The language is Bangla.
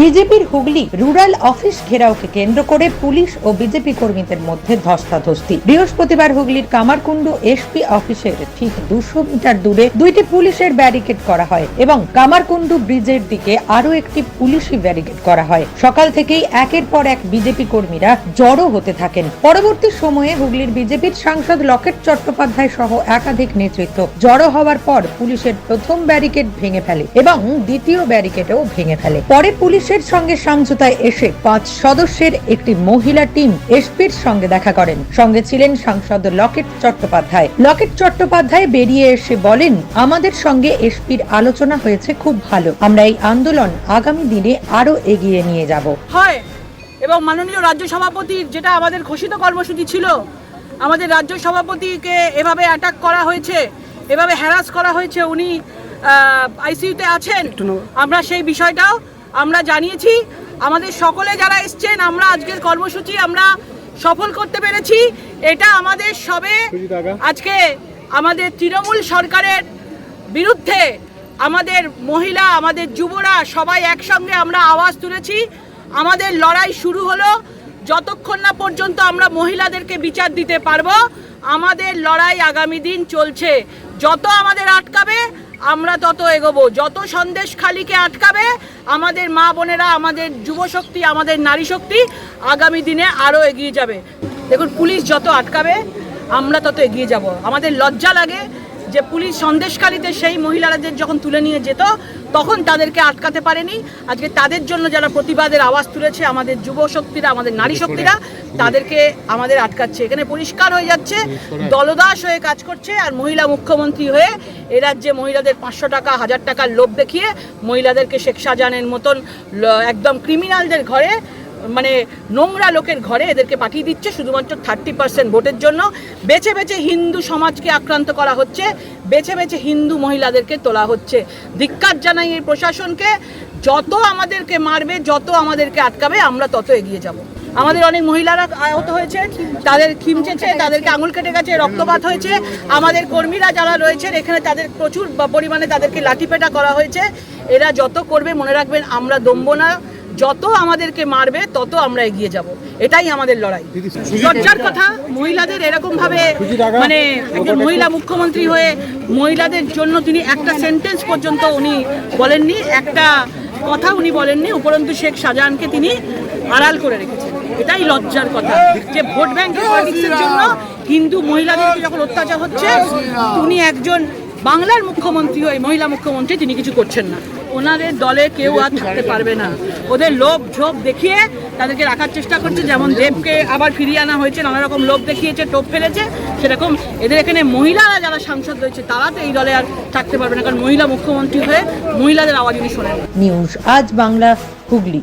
বিজেপির হুগলি রুরাল অফিস ঘেরাওকে কেন্দ্র করে পুলিশ ও বিজেপি কর্মীদের মধ্যে ধস্তাধস্তি। বৃহস্পতিবার হুগলির কামারকুণ্ডু এসপি অফিসের ঠিক দুশো মিটার দূরে দুইটি পুলিশের ব্যারিকেড করা হয় এবং কামারকুণ্ডু ব্রিজের দিকে আরও একটি পুলিশি ব্যারিকেড করা হয়। সকাল থেকেই একের পর এক বিজেপি কর্মীরা জড়ো হতে থাকেন। পরবর্তী সময়ে হুগলির বিজেপির সাংসদ লকেট চট্টোপাধ্যায় সহ একাধিক নেতৃত্ব জড়ো হওয়ার পর পুলিশের প্রথম ব্যারিকেড ভেঙে ফেলে এবং দ্বিতীয় ব্যারিকেডও ভেঙে ফেলে। পরে পুলিশের সঙ্গে সমঝোতায় এসে পাঁচ সদস্যের একটি মহিলা টিম এসপির সঙ্গে দেখা করেন। সঙ্গে ছিলেন সাংসদ লকেট চট্টোপাধ্যায়। লকেট চট্টোপাধ্যায় বেরিয়ে এসে বলেন আমাদের সঙ্গে এসপির আলোচনা হয়েছে খুব ভালো। আমরা এই আন্দোলন আগামী দিনে আরও এগিয়ে নিয়ে যাব। হয় এবং মাননীয় রাজ্য সভাপতির যেটা আমাদের ঘোষিত কর্মসূচি ছিল আমাদের রাজ্য সভাপতিকে এভাবে অ্যাটাক করা হয়েছে এভাবে হ্যারাস করা হয়েছে উনি আইসিইউতে আছেন। আমরা সেই বিষয়টাও আমরা জানিয়েছি আমাদের সকলে যারা এসছেন আমরা আজকের কর্মসূচি আমরা সফল করতে পেরেছি। এটা আমাদের সবে আজকে আমাদের তৃণমূল সরকারের বিরুদ্ধে আমাদের মহিলা আমাদের যুবরা সবাই একসঙ্গে আমরা আওয়াজ তুলেছি। আমাদের লড়াই শুরু হলো। যতক্ষণ না পর্যন্ত আমরা মহিলাদেরকে বিচার দিতে পারব আমাদের লড়াই আগামী দিন চলছে। যত আমাদের আটকাবে আমরা তত এগোবো। যত সন্দেশ খালিকে আটকাবে, আমাদের মা বোনেরা, আমাদের যুবশক্তি, আমাদের নারী শক্তি আগামী দিনে আরও এগিয়ে যাবে। দেখুন, পুলিশ যত আটকাবে, আমরা তত এগিয়ে যাব। আমাদের লজ্জা লাগে যে পুলিশ সন্দেশকারীতে সেই মহিলাদের যখন তুলে নিয়ে যেত তখন তাদেরকে আটকাতে পারেনি। আজকে তাদের জন্য যারা প্রতিবাদের আওয়াজ তুলেছে আমাদের যুব শক্তিরা আমাদের নারী শক্তিরা তাদেরকে আমাদের আটকাচ্ছে। এখানে পরিষ্কার হয়ে যাচ্ছে দলদাস হয়ে কাজ করছে আর মহিলা মুখ্যমন্ত্রী হয়ে এ রাজ্যে মহিলাদের পাঁচশো টাকা হাজার টাকার লোভ দেখিয়ে মহিলাদেরকে শেখ শাহজাহানের মতন একদম ক্রিমিনালদের ঘরে মানে নোংরা লোকের ঘরে এদেরকে পাঠিয়ে দিচ্ছে, শুধুমাত্র থার্টি পার্সেন্ট ভোটের জন্য। বেছে বেছে হিন্দু সমাজকে আক্রান্ত করা হচ্ছে, বেছে বেছে হিন্দু মহিলাদেরকে তোলা হচ্ছে। ধিক্কার জানাই এই প্রশাসনকে, যত আমাদেরকে মারবে, যত আমাদেরকে আটকাবে, আমরা তত এগিয়ে যাব। আমাদের অনেক মহিলারা আহত হয়েছে, তাদের খিমচেছে তাদেরকে আঙুল কেটে গেছে, রক্তপাত হয়েছে। আমাদের কর্মীরা যারা রয়েছেন, এখানে তাদের প্রচুর পরিমাণে তাদেরকে লাঠিপেটা করা হয়েছে। এরা যত করবে, মনে রাখবেন, আমরা দমবো না। যত আমাদেরকে মারবে তত আমরা এগিয়ে যাব। এটাই আমাদের লড়াই। লজ্জার কথা মহিলাদের এরকম ভাবে মানে একজন মহিলা মুখ্যমন্ত্রী হয়ে মহিলাদের জন্য তিনি একটা সেন্টেন্স পর্যন্ত উনি বলেননি একটা কথা উনি বলেননি উপরন্তু শেখ শাহজাহানকে তিনি আড়াল করে রেখেছেন। এটাই লজ্জার কথা যে ভোট ব্যাংক পলিটিক্সের জন্য হিন্দু মহিলাদেরকে যখন অত্যাচার হচ্ছে উনি একজন বাংলার মুখ্যমন্ত্রী হয়ে মহিলা মুখ্যমন্ত্রী তিনি কিছু করছেন না। ওনাদের দলে কেউ আর থাকতে পারবে না। ওদের লোভ ঝোপ দেখিয়ে তাদেরকে রাখার চেষ্টা করছে, যেমন দেবকে আবার ফিরিয়ে আনা হয়েছে নানা রকম লোভ দেখিয়েছে, টোপ ফেলেছে, সেরকম এদের এখানে মহিলারা যারা সাংসদ রয়েছে, তারা তো এই দলে আর থাকতে পারবে না, কারণ মহিলা মুখ্যমন্ত্রী হয়ে মহিলাদের আওয়াজ উনি শোনেন। নিউজ, আজ বাংলা হুগলি।